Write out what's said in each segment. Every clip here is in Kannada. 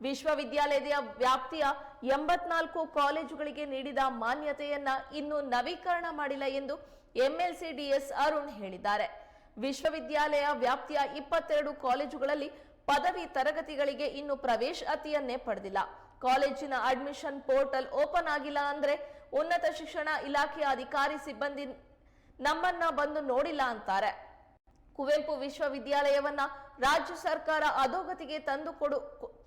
ವಿಶ್ವವಿದ್ಯಾಲಯದ ವ್ಯಾಪ್ತಿಯ ಎಂಬತ್ನಾಲ್ಕು ಕಾಲೇಜುಗಳಿಗೆ ನೀಡಿದ ಮಾನ್ಯತೆಯನ್ನ ಇನ್ನೂ ನವೀಕರಣ ಮಾಡಿಲ್ಲ ಎಂದು ಎಂಎಲ್ಸಿ ಡಿಎಸ್ ಅರುಣ್ ಹೇಳಿದ್ದಾರೆ. ವಿಶ್ವವಿದ್ಯಾಲಯ ವ್ಯಾಪ್ತಿಯ ಇಪ್ಪತ್ತೆರಡು ಕಾಲೇಜುಗಳಲ್ಲಿ ಪದವಿ ತರಗತಿಗಳಿಗೆ ಇನ್ನು ಪ್ರವೇಶಾತಿಯನ್ನೇ ಪಡೆದಿಲ್ಲ. ಕಾಲೇಜಿನ ಅಡ್ಮಿಷನ್ ಪೋರ್ಟಲ್ ಓಪನ್ ಆಗಿಲ್ಲ ಅಂದ್ರೆ ಉನ್ನತ ಶಿಕ್ಷಣ ಇಲಾಖೆಯ ಅಧಿಕಾರಿ ಸಿಬ್ಬಂದಿ ನಮ್ಮನ್ನ ಬಂದು ನೋಡಿಲ್ಲ ಅಂತಾರೆ. ಕುವೆಂಪು ವಿಶ್ವವಿದ್ಯಾಲಯವನ್ನ ರಾಜ್ಯ ಸರ್ಕಾರ ಅಧೋಗತಿಗೆ ತಂದುಕೊಡು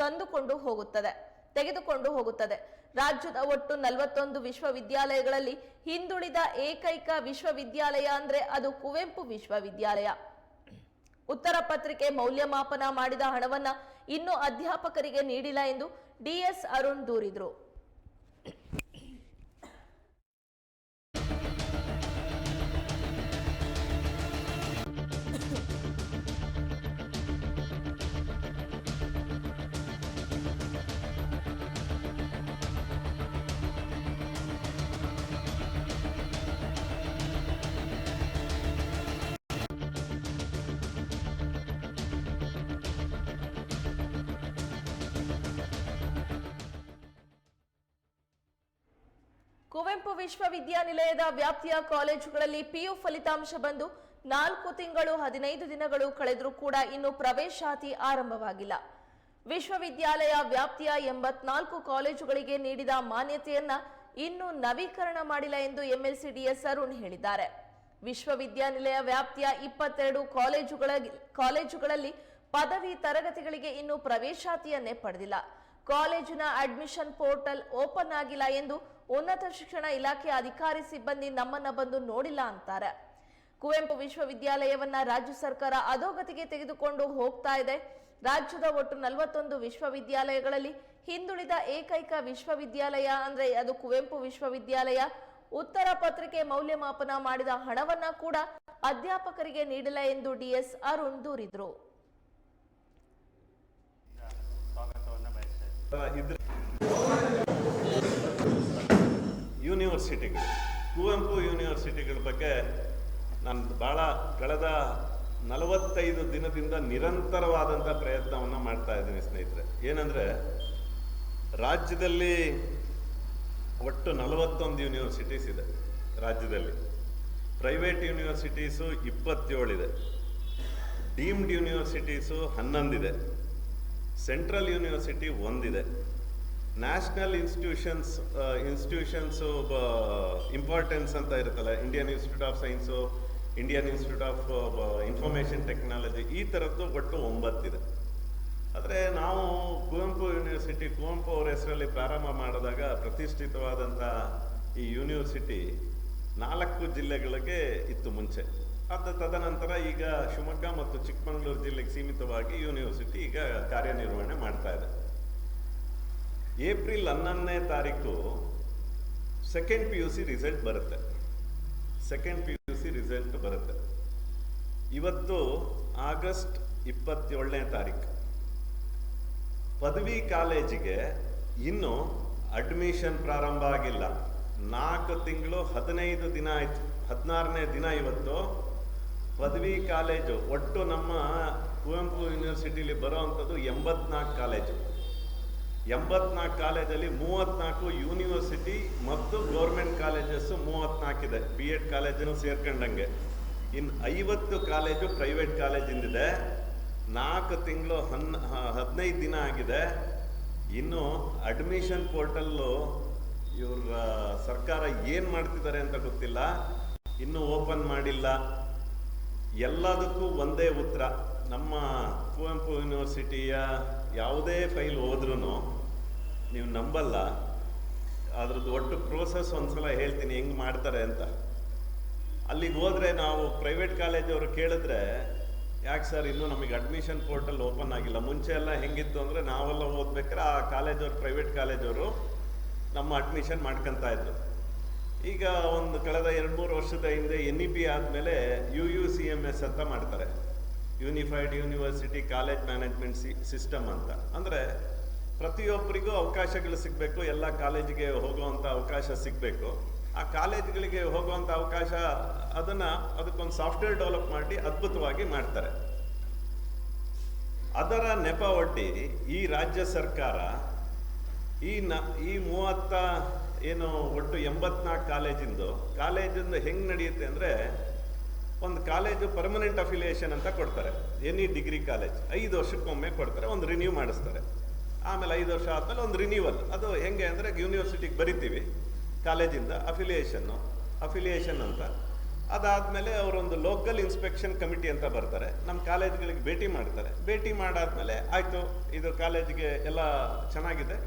ತಂದುಕೊಂಡು ಹೋಗುತ್ತದೆ, ತೆಗೆದುಕೊಂಡು ಹೋಗುತ್ತದೆ. ರಾಜ್ಯದ ಒಟ್ಟು ನಲವತ್ತೊಂದು ವಿಶ್ವವಿದ್ಯಾಲಯಗಳಲ್ಲಿ ಹಿಂದುಳಿದ ಏಕೈಕ ವಿಶ್ವವಿದ್ಯಾಲಯ ಅಂದ್ರೆ ಅದು ಕುವೆಂಪು ವಿಶ್ವವಿದ್ಯಾಲಯ. ಉತ್ತರ ಪತ್ರಿಕೆ ಮೌಲ್ಯಮಾಪನ ಮಾಡಿದ ಹಣವನ್ನ ಇನ್ನೂ ಅಧ್ಯಾಪಕರಿಗೆ ನೀಡಿಲ್ಲ ಎಂದು ಡಿಎಸ್ ಅರುಣ್ ದೂರಿದ್ರು. ಕುವೆಂಪು ವಿಶ್ವವಿದ್ಯಾನಿಲಯದ ವ್ಯಾಪ್ತಿಯ ಕಾಲೇಜುಗಳಲ್ಲಿ ಪಿಯು ಫಲಿತಾಂಶ ಬಂದು ನಾಲ್ಕು ತಿಂಗಳು ಹದಿನೈದು ದಿನಗಳು ಕಳೆದರೂ ಕೂಡ ಇನ್ನು ಪ್ರವೇಶಾತಿ ಆರಂಭವಾಗಿಲ್ಲ. ವಿಶ್ವವಿದ್ಯಾಲಯ ವ್ಯಾಪ್ತಿಯ ಎಂಬತ್ನಾಲ್ಕು ಕಾಲೇಜುಗಳಿಗೆ ನೀಡಿದ ಮಾನ್ಯತೆಯನ್ನ ಇನ್ನೂ ನವೀಕರಣ ಮಾಡಿಲ್ಲ ಎಂದು ಎಂಎಲ್ಸಿ ಡಿಎಸ್ ಅರುಣ್ ಹೇಳಿದ್ದಾರೆ. ವಿಶ್ವವಿದ್ಯಾನಿಲಯ ವ್ಯಾಪ್ತಿಯ ಇಪ್ಪತ್ತೆರಡು ಕಾಲೇಜುಗಳ ಕಾಲೇಜುಗಳಲ್ಲಿ ಪದವಿ ತರಗತಿಗಳಿಗೆ ಇನ್ನೂ ಪ್ರವೇಶಾತಿಯನ್ನೇ ಪಡೆದಿಲ್ಲ. ಕಾಲೇಜಿನ ಅಡ್ಮಿಷನ್ ಪೋರ್ಟಲ್ ಓಪನ್ ಆಗಿಲ್ಲ ಎಂದು ಉನ್ನತ ಶಿಕ್ಷಣ ಇಲಾಖೆ ಅಧಿಕಾರಿ ಸಿಬ್ಬಂದಿ ನಮ್ಮನ್ನ ಬಂದು ನೋಡಿಲ್ಲ ಅಂತಾರೆ. ಕುವೆಂಪು ವಿಶ್ವವಿದ್ಯಾಲಯವನ್ನ ರಾಜ್ಯ ಸರ್ಕಾರ ಅಧೋಗತಿಗೆ ತೆಗೆದುಕೊಂಡು ಹೋಗ್ತಾ ಇದೆ. ರಾಜ್ಯದ ಒಟ್ಟು ನಲವತ್ತೊಂದು ವಿಶ್ವವಿದ್ಯಾಲಯಗಳಲ್ಲಿ ಹಿಂದುಳಿದ ಏಕೈಕ ವಿಶ್ವವಿದ್ಯಾಲಯ ಅಂದ್ರೆ ಅದು ಕುವೆಂಪು ವಿಶ್ವವಿದ್ಯಾಲಯ. ಉತ್ತರ ಪತ್ರಿಕೆ ಮೌಲ್ಯಮಾಪನ ಮಾಡಿದ ಹಣವನ್ನ ಕೂಡ ಅಧ್ಯಾಪಕರಿಗೆ ನೀಡಿಲ್ಲ ಎಂದು ಡಿಎಸ್ ಅರುಣ್ ದೂರಿದ್ರು ಸ್ವಾಗತವನ್ನು ಬಯಸ್ತಾ ಇದ್ದೀನಿ. ಇದ್ರ ಯೂನಿವರ್ಸಿಟಿಗಳು, ಕುವೆಂಪು ಯೂನಿವರ್ಸಿಟಿಗಳ ಬಗ್ಗೆ ನಾನು ಭಾಳ ಕಳೆದ ನಲವತ್ತೈದು ದಿನದಿಂದ ನಿರಂತರವಾದಂಥ ಪ್ರಯತ್ನವನ್ನು ಮಾಡ್ತಾ ಇದ್ದೀನಿ ಸ್ನೇಹಿತರೆ. ಏನಂದರೆ, ರಾಜ್ಯದಲ್ಲಿ ಒಟ್ಟು ನಲವತ್ತೊಂದು ಯೂನಿವರ್ಸಿಟೀಸ್ ಇದೆ ರಾಜ್ಯದಲ್ಲಿ. ಪ್ರೈವೇಟ್ ಯೂನಿವರ್ಸಿಟೀಸು ಇಪ್ಪತ್ತೇಳಿದೆ. ಡೀಮ್ಡ್ ಯೂನಿವರ್ಸಿಟೀಸು ಹನ್ನೊಂದಿದೆ. ಸೆಂಟ್ರಲ್ ಯೂನಿವರ್ಸಿಟಿ ಒಂದಿದೆ. ನ್ಯಾಷನಲ್ ಇನ್ಸ್ಟಿಟ್ಯೂಷನ್ಸ್ ಇನ್ಸ್ಟಿಟ್ಯೂಷನ್ಸು ಇಂಪಾರ್ಟೆನ್ಸ್ ಅಂತ ಇರುತ್ತಲ್ಲ Indian institute of science Indian institute of information technology ಈ ಥರದ್ದು ಒಟ್ಟು ಒಂಬತ್ತಿದೆ. ಆದರೆ ನಾವು ಕುವೆಂಪು ಯೂನಿವರ್ಸಿಟಿ ಕುವೆಂಪು ಅವರ ಹೆಸರಲ್ಲಿ ಪ್ರಾರಂಭ ಮಾಡಿದಾಗ ಪ್ರತಿಷ್ಠಿತವಾದಂಥ ಈ ಯೂನಿವರ್ಸಿಟಿ ನಾಲ್ಕು ಜಿಲ್ಲೆಗಳಿಗೆ ಇತ್ತು ಮುಂಚೆ. ಅದು ತದನಂತರ ಈಗ ಶಿವಮೊಗ್ಗ ಮತ್ತು ಚಿಕ್ಕಮಗಳೂರು ಜಿಲ್ಲೆಗೆ ಸೀಮಿತವಾಗಿ ಯೂನಿವರ್ಸಿಟಿ ಈಗ ಕಾರ್ಯನಿರ್ವಹಣೆ ಮಾಡ್ತಾ ಇದೆ. ಏಪ್ರಿಲ್ ಹನ್ನೊಂದನೇ ತಾರೀಕು second P U C result ಬರುತ್ತೆ. Second P U C result ಬರುತ್ತೆ. ಇವತ್ತು ಆಗಸ್ಟ್ ಇಪ್ಪತ್ತೇಳನೇ ತಾರೀಕು. ಪದವಿ ಕಾಲೇಜಿಗೆ ಇನ್ನು ಅಡ್ಮಿಷನ್ ಪ್ರಾರಂಭ ಆಗಿಲ್ಲ. ನಾಲ್ಕು ತಿಂಗಳು ಹದಿನೈದು ದಿನ ಆಯಿತು. ಹದಿನಾರನೇ ದಿನ ಇವತ್ತು ಪದವಿ ಕಾಲೇಜು. ಒಟ್ಟು ನಮ್ಮ ಕುವೆಂಪು ಯೂನಿವರ್ಸಿಟಿಲಿ ಬರೋ ಅಂಥದ್ದು ಎಂಬತ್ನಾಲ್ಕು ಕಾಲೇಜು. ಎಂಬತ್ನಾಲ್ಕು ಕಾಲೇಜಲ್ಲಿ ಮೂವತ್ನಾಲ್ಕು ಯೂನಿವರ್ಸಿಟಿ ಮತ್ತು ಗೌರ್ಮೆಂಟ್ ಕಾಲೇಜಸ್ಸು ಮೂವತ್ನಾಲ್ಕಿದೆ ಬಿ ಎಡ್ ಕಾಲೇಜನ್ನು ಸೇರ್ಕೊಂಡಂಗೆ. ಇನ್ನು ಐವತ್ತು ಕಾಲೇಜು ಪ್ರೈವೇಟ್ ಕಾಲೇಜಿಂದಿದೆ. ನಾಲ್ಕು ತಿಂಗಳು ಹನ್ ಹದಿನೈದು ದಿನ ಆಗಿದೆ. ಇನ್ನು ಅಡ್ಮಿಷನ್ ಪೋರ್ಟಲ್ಲು ಇವ್ರ ಸರ್ಕಾರ ಏನು ಮಾಡ್ತಿದ್ದಾರೆ ಅಂತ ಗೊತ್ತಿಲ್ಲ. ಇನ್ನೂ ಓಪನ್ ಮಾಡಿಲ್ಲ. ಎಲ್ಲದಕ್ಕೂ ಒಂದೇ ಉತ್ತರ. ನಮ್ಮ ಕುವೆಂಪು ಯೂನಿವರ್ಸಿಟಿಯ ಯಾವುದೇ ಫೈಲ್ ಹೋದ್ರೂ ನೀವು ನಂಬಲ್ಲ. ಅದ್ರದ್ದು ಒಟ್ಟು ಪ್ರೋಸೆಸ್ ಒಂದ್ಸಲ ಹೇಳ್ತೀನಿ ಹೆಂಗೆ ಮಾಡ್ತಾರೆ ಅಂತ. ಅಲ್ಲಿಗೆ ಹೋದರೆ ನಾವು ಪ್ರೈವೇಟ್ ಕಾಲೇಜವರು ಕೇಳಿದ್ರೆ, ಯಾಕೆ ಸರ್ ಇನ್ನೂ ನಮಗೆ ಅಡ್ಮಿಷನ್ ಪೋರ್ಟಲ್ ಓಪನ್ ಆಗಿಲ್ಲ? ಮುಂಚೆ ಎಲ್ಲ ಹೆಂಗಿತ್ತು ಅಂದರೆ ನಾವೆಲ್ಲ ಓದ್ಬೇಕಾದ್ರೆ ಆ ಕಾಲೇಜವ್ರು ಪ್ರೈವೇಟ್ ಕಾಲೇಜವರು ನಮ್ಮ ಅಡ್ಮಿಷನ್ ಮಾಡ್ಕೊತಾ ಇದ್ರು. ಈಗ ಒಂದು ಕಳೆದ ಎರಡು ಮೂರು ವರ್ಷದ ಹಿಂದೆ ಎನ್ ಇ ಪಿ ಆದಮೇಲೆ U U C M S ಅಂತ ಮಾಡ್ತಾರೆ. Unified university college management C system ಅಂತ. ಅಂದರೆ ಪ್ರತಿಯೊಬ್ಬರಿಗೂ ಅವಕಾಶಗಳು ಸಿಗಬೇಕು, ಎಲ್ಲ ಕಾಲೇಜಿಗೆ ಹೋಗುವಂಥ ಅವಕಾಶ ಸಿಗಬೇಕು. ಆ ಕಾಲೇಜ್ಗಳಿಗೆ ಹೋಗುವಂಥ ಅವಕಾಶ, ಅದನ್ನು ಅದಕ್ಕೊಂದು ಸಾಫ್ಟ್ವೇರ್ ಡೆವಲಪ್ ಮಾಡಿ ಅದ್ಭುತವಾಗಿ ಮಾಡ್ತಾರೆ. ಅದರ ನೆಪ ಒಡ್ಡಿ ಈ ರಾಜ್ಯ ಸರ್ಕಾರ ಈ ನ, ಈ ಮೂವತ್ತ, ಏನು, ಒಟ್ಟು ಎಂಬತ್ನಾಲ್ಕು ಕಾಲೇಜಿಂದು, ಕಾಲೇಜಿಂದ ಹೆಂಗೆ ನಡೆಯುತ್ತೆ ಅಂದರೆ ಒಂದು ಕಾಲೇಜು ಪರ್ಮನೆಂಟ್ ಅಫಿಲಿಯೇಷನ್ ಅಂತ ಕೊಡ್ತಾರೆ. ಎನಿ ಡಿಗ್ರಿ ಕಾಲೇಜ್ ಐದು ವರ್ಷಕ್ಕೊಮ್ಮೆ ಕೊಡ್ತಾರೆ. ಒಂದು ರಿನ್ಯೂ ಮಾಡಿಸ್ತಾರೆ. ಆಮೇಲೆ ಐದು ವರ್ಷ ಆದಮೇಲೆ ಒಂದು ರಿನ್ಯೂವಲ್ ಅದು ಹೆಂಗೆ ಅಂದರೆ ಯೂನಿವರ್ಸಿಟಿಗೆ ಬರಿತೀವಿ. ಕಾಲೇಜಿಂದ ಅಫಿಲಿಯೇಷನ್ನು ಅಫಿಲಿಯೇಷನ್ ಅಂತ. ಅದಾದಮೇಲೆ ಅವರೊಂದು ಲೋಕಲ್ ಇನ್ಸ್ಪೆಕ್ಷನ್ ಕಮಿಟಿ ಅಂತ ಬರ್ತಾರೆ. ನಮ್ಮ ಕಾಲೇಜ್ಗಳಿಗೆ ಭೇಟಿ ಮಾಡ್ತಾರೆ. ಭೇಟಿ ಮಾಡಾದಮೇಲೆ ಆಯಿತು, ಇದು ಕಾಲೇಜಿಗೆ ಎಲ್ಲ ಚೆನ್ನಾಗಿದೆ.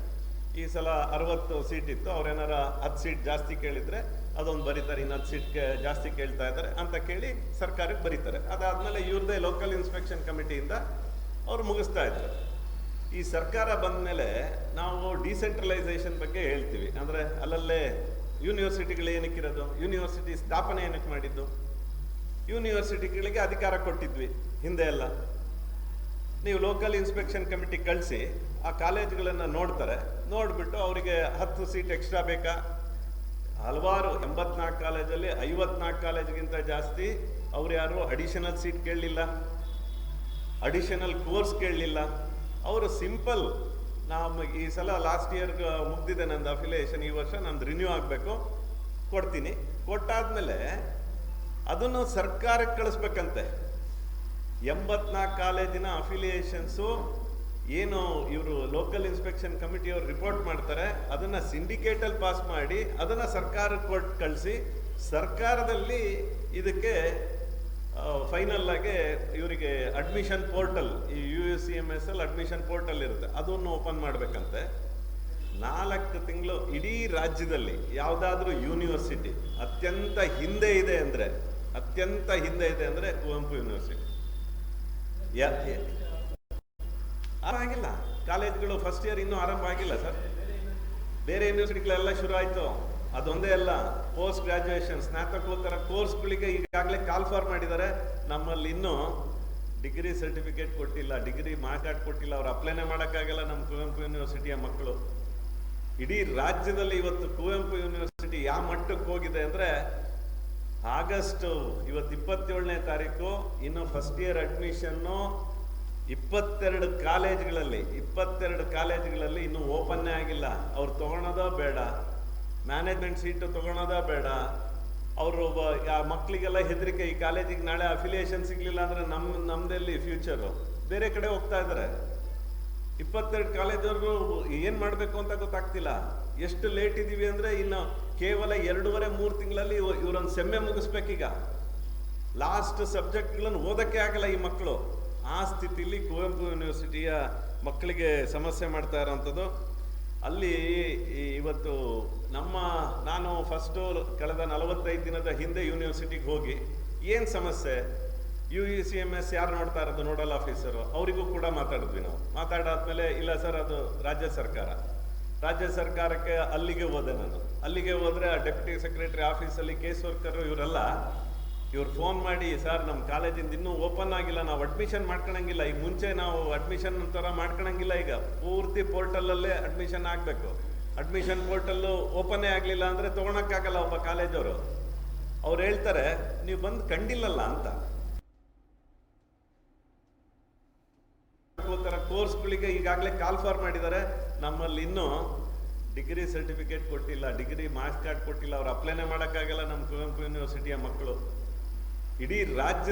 ಈ ಸಲ ಅರವತ್ತು ಸೀಟ್ ಇತ್ತು. ಅವ್ರೇನಾರ ಹತ್ತು ಸೀಟ್ ಜಾಸ್ತಿ ಕೇಳಿದರೆ ಅದೊಂದು ಬರೀತಾರೆ ಇನ್ನು ಹತ್ತು ಸೀಟ್ಗೆ ಜಾಸ್ತಿ ಕೇಳ್ತಾ ಇದ್ದಾರೆ ಅಂತ ಕೇಳಿ ಸರ್ಕಾರಕ್ಕೆ ಬರೀತಾರೆ. ಅದಾದಮೇಲೆ ಇವ್ರದ್ದೇ ಲೋಕಲ್ ಇನ್ಸ್ಪೆಕ್ಷನ್ ಕಮಿಟಿಯಿಂದ ಅವರು ಮುಗಿಸ್ತಾ ಇದ್ರು. ಈ ಸರ್ಕಾರ ಬಂದ ಮೇಲೆ ನಾವು ಡಿಸೆಂಟ್ರಲೈಸೇಷನ್ ಬಗ್ಗೆ ಹೇಳ್ತೀವಿ. ಅಂದರೆ ಅಲ್ಲಲ್ಲೇ ಯೂನಿವರ್ಸಿಟಿಗಳು ಏನಕ್ಕಿರೋದು ಯೂನಿವರ್ಸಿಟಿ ಸ್ಥಾಪನೆ ಏನಕ್ಕೆ ಮಾಡಿದ್ದು? ಯೂನಿವರ್ಸಿಟಿಗಳಿಗೆ ಅಧಿಕಾರ ಕೊಟ್ಟಿದ್ವಿ ಹಿಂದೆ ಎಲ್ಲ. ನೀವು ಲೋಕಲ್ ಇನ್ಸ್ಪೆಕ್ಷನ್ ಕಮಿಟಿ ಕಳಿಸಿ ಆ ಕಾಲೇಜುಗಳನ್ನು ನೋಡ್ತಾರೆ. ನೋಡಿಬಿಟ್ಟು ಅವರಿಗೆ ಹತ್ತು ಸೀಟ್ ಎಕ್ಸ್ಟ್ರಾ ಬೇಕಾ? ಹಲವಾರು ಎಂಬತ್ನಾಲ್ಕು ಕಾಲೇಜಲ್ಲಿ ಐವತ್ನಾಲ್ಕು ಕಾಲೇಜ್ಗಿಂತ ಜಾಸ್ತಿ ಅವ್ರು ಯಾರು ಅಡಿಷನಲ್ ಸೀಟ್ ಕೇಳಲಿಲ್ಲ. ಅಡಿಷನಲ್ ಕೋರ್ಸ್ ಕೇಳಲಿಲ್ಲ. ಅವರು ಸಿಂಪಲ್ ನಾವು ಈ ಸಲ ಲಾಸ್ಟ್ ಇಯರ್ ಮುಗ್ದಿದೆ ನಂದು ಅಫಿಲಿಯೇಷನ್ ಈ ವರ್ಷ ನಂದು ರಿನ್ಯೂ ಆಗಬೇಕು. ಕೊಡ್ತೀನಿ. ಕೊಟ್ಟಾದ್ಮೇಲೆ ಅದನ್ನು ಸರ್ಕಾರಕ್ಕೆ ಕಳಿಸ್ಬೇಕಂತೆ. ಎಂಬತ್ನಾಲ್ಕು ಕಾಲೇಜಿನ ಅಫಿಲಿಯೇಷನ್ಸು ಏನು ಇವರು ಲೋಕಲ್ ಇನ್ಸ್ಪೆಕ್ಷನ್ ಕಮಿಟಿಯವರು ರಿಪೋರ್ಟ್ ಮಾಡ್ತಾರೆ, ಅದನ್ನು ಸಿಂಡಿಕೇಟಲ್ಲಿ ಪಾಸ್ ಮಾಡಿ, ಅದನ್ನು ಸರ್ಕಾರಕ್ಕೆ ಕೊಟ್ಟು ಕಳಿಸಿ, ಸರ್ಕಾರದಲ್ಲಿ ಇದಕ್ಕೆ ಫೈನಲ್ ಇವರಿಗೆ ಅಡ್ಮಿಷನ್ ಪೋರ್ಟಲ್ ಈ U S C M S ಅಲ್ಲಿ ಅಡ್ಮಿಷನ್ ಪೋರ್ಟಲ್ ಇರುತ್ತೆ. ಅದನ್ನು ಓಪನ್ ಮಾಡಬೇಕಂತೆ. ನಾಲ್ಕು ತಿಂಗಳು ಇಡೀ ರಾಜ್ಯದಲ್ಲಿ ಯಾವುದಾದ್ರೂ ಯೂನಿವರ್ಸಿಟಿ ಅತ್ಯಂತ ಹಿಂದೆ ಇದೆ ಅಂದರೆ, ಅತ್ಯಂತ ಹಿಂದೆ ಇದೆ ಅಂದರೆ ಕುವೆಂಪು ಯೂನಿವರ್ಸಿಟಿ ಆಗಿಲ್ಲ. ಕಾಲೇಜ್ಗಳು ಫಸ್ಟ್ ಇಯರ್ ಇನ್ನೂ ಆರಂಭ ಆಗಿಲ್ಲ ಸರ್. ಬೇರೆ ಯೂನಿವರ್ಸಿಟಿಗಳೆಲ್ಲ ಶುರು ಆಯಿತು. ಅದೊಂದೇ ಅಲ್ಲ ಪೋಸ್ಟ್ ಗ್ರಾಜ್ಯುಯೇಷನ್ ಸ್ನಾತಕೋತ್ತರ ಕೋರ್ಸ್ಗಳಿಗೆ ಈಗಾಗಲೇ ಕಾಲ್ ಫಾರ್ ಮಾಡಿದ್ದಾರೆ. ನಮ್ಮಲ್ಲಿ ಇನ್ನೂ ಡಿಗ್ರಿ ಸರ್ಟಿಫಿಕೇಟ್ ಕೊಟ್ಟಿಲ್ಲ ಡಿಗ್ರಿ ಮಾರ್ಕಾರ್ಡ್ ಕೊಟ್ಟಿಲ್ಲ. ಅವ್ರು ಅಪ್ಲೈನೇ ಮಾಡೋಕ್ಕಾಗಲ್ಲ ನಮ್ಮ ಕುವೆಂಪು ಯೂನಿವರ್ಸಿಟಿಯ ಮಕ್ಕಳು. ಇಡೀ ರಾಜ್ಯದಲ್ಲಿ ಇವತ್ತು ಕುವೆಂಪು ಯೂನಿವರ್ಸಿಟಿ ಯಾವ ಮಟ್ಟಕ್ಕೆ ಹೋಗಿದೆ ಅಂದರೆ, ಆಗಸ್ಟ್ ಇವತ್ತು ಇಪ್ಪತ್ತೇಳನೇ ತಾರೀಕು, ಇನ್ನು ಫಸ್ಟ್ ಇಯರ್ ಅಡ್ಮಿಷನ್ನು ಇಪ್ಪತ್ತೆರಡು ಕಾಲೇಜ್ಗಳಲ್ಲಿ ಇಪ್ಪತ್ತೆರಡು ಕಾಲೇಜ್ಗಳಲ್ಲಿ ಇನ್ನೂ ಓಪನ್ನೇ ಆಗಿಲ್ಲ. ಅವ್ರು ತೊಗೊಳೋದೋ ಬೇಡ. ಮ್ಯಾನೇಜ್ಮೆಂಟ್ ಸೀಟು ತೊಗೊಳೋದೋ ಬೇಡ. ಅವರು ಮಕ್ಕಳಿಗೆಲ್ಲ ಹೆದರಿಕೆ, ಈ ಕಾಲೇಜಿಗೆ ನಾಳೆ ಅಫಿಲಿಯೇಷನ್ ಸಿಗಲಿಲ್ಲ ಅಂದರೆ ನಮ್ಮ ನಮ್ಮದೆಲ್ಲಿ ಫ್ಯೂಚರು ಬೇರೆ ಕಡೆ ಹೋಗ್ತಾ ಇದ್ದಾರೆ ಇಪ್ಪತ್ತೆರಡು ಕಾಲೇಜವ್ರಿಗೂ ಏನು ಮಾಡಬೇಕು ಅಂತ ಗೊತ್ತಾಗ್ತಿಲ್ಲ. ಎಷ್ಟು ಲೇಟ್ ಇದ್ದೀವಿ ಅಂದರೆ ಇನ್ನು ಕೇವಲ ಎರಡೂವರೆ, ಮೂರು ತಿಂಗಳಲ್ಲಿ ಇವರೊಂದು ಸೆಮ್ಮೆ ಮುಗಿಸ್ಬೇಕೀಗ. ಲಾಸ್ಟ್ ಸಬ್ಜೆಕ್ಟ್ಗಳನ್ನು ಓದೋಕ್ಕೆ ಆಗಲ್ಲ ಈ ಮಕ್ಕಳು ಆ ಸ್ಥಿತಿಲಿ ಕುವೆಂಪು ಯೂನಿವರ್ಸಿಟಿಯ ಮಕ್ಕಳಿಗೆ ಸಮಸ್ಯೆ ಮಾಡ್ತಾ ಇರೋವಂಥದ್ದು ಅಲ್ಲಿ ಇವತ್ತು ನಮ್ಮ, ನಾನು ಫಸ್ಟು ಕಳೆದ ನಲವತ್ತೈದು ದಿನದ ಹಿಂದೆ ಯೂನಿವರ್ಸಿಟಿಗೆ ಹೋಗಿ, ಏನು ಸಮಸ್ಯೆ? U E C M S ಯಾರು ನೋಡ್ತಾ ಇರೋದು? Nodal officer. ಅವರಿಗೂ ಕೂಡ ಮಾತಾಡಿದ್ವಿ ನಾವು. ಮಾತಾಡಾದ್ಮೇಲೆ, ಇಲ್ಲ ಸರ್, ಅದು ರಾಜ್ಯ ಸರ್ಕಾರ. ರಾಜ್ಯ ಸರ್ಕಾರಕ್ಕೆ ಅಲ್ಲಿಗೆ ಹೋದೆ ನಾನು. ಅಲ್ಲಿಗೆ ಹೋದರೆ ಡೆಪ್ಯೂಟಿ ಸೆಕ್ರೆಟರಿ ಆಫೀಸಲ್ಲಿ ಕೇಸ್ ವರ್ಕರ್ ಇವರೆಲ್ಲ ಇವ್ರು ಫೋನ್ ಮಾಡಿ, ಸರ್ ನಮ್ಮ ಕಾಲೇಜಿಂದ ಇನ್ನೂ ಓಪನ್ ಆಗಿಲ್ಲ, ನಾವು ಅಡ್ಮಿಷನ್ ಮಾಡ್ಕೊಳಂಗಿಲ್ಲ ಈಗ ಮುಂಚೆ ನಾವು ಅಡ್ಮಿಷನ್ ಥರ ಮಾಡ್ಕೊಳಂಗಿಲ್ಲ ಈಗ. ಪೂರ್ತಿ ಪೋರ್ಟಲಲ್ಲೇ ಅಡ್ಮಿಷನ್ ಆಗಬೇಕು. ಅಡ್ಮಿಷನ್ ಪೋರ್ಟಲ್ಲು ಓಪನ್ನೇ ಆಗಲಿಲ್ಲ ಅಂದರೆ ತೊಗೊಳಕ್ಕಾಗಲ್ಲ ಒಬ್ಬ ಕಾಲೇಜವರು. ಅವ್ರು ಹೇಳ್ತಾರೆ, ನೀವು ಬಂದು ಕಂಡಿಲ್ಲಲ್ಲ ಅಂತ. ಥರ ಕೋರ್ಸ್ಗಳಿಗೆ ಈಗಾಗಲೇ ಕಾಲ್ ಫಾರ್ ಮಾಡಿದ್ದಾರೆ. ನಮ್ಮಲ್ಲಿ ಇನ್ನೂ ಡಿಗ್ರಿ ಸರ್ಟಿಫಿಕೇಟ್ ಕೊಟ್ಟಿಲ್ಲ, ಡಿಗ್ರಿ ಮಾರ್ಕ್ಸ್ ಕಾರ್ಡ್ ಕೊಟ್ಟಿಲ್ಲ. ಅವ್ರು ಅಪ್ಲೈನೇ ಮಾಡೋಕ್ಕಾಗಲ್ಲ ನಮ್ಮ ಕುವೆಂಪು ಯೂನಿವರ್ಸಿಟಿಯ ಮಕ್ಕಳು. ಇಡೀ ರಾಜ್ಯ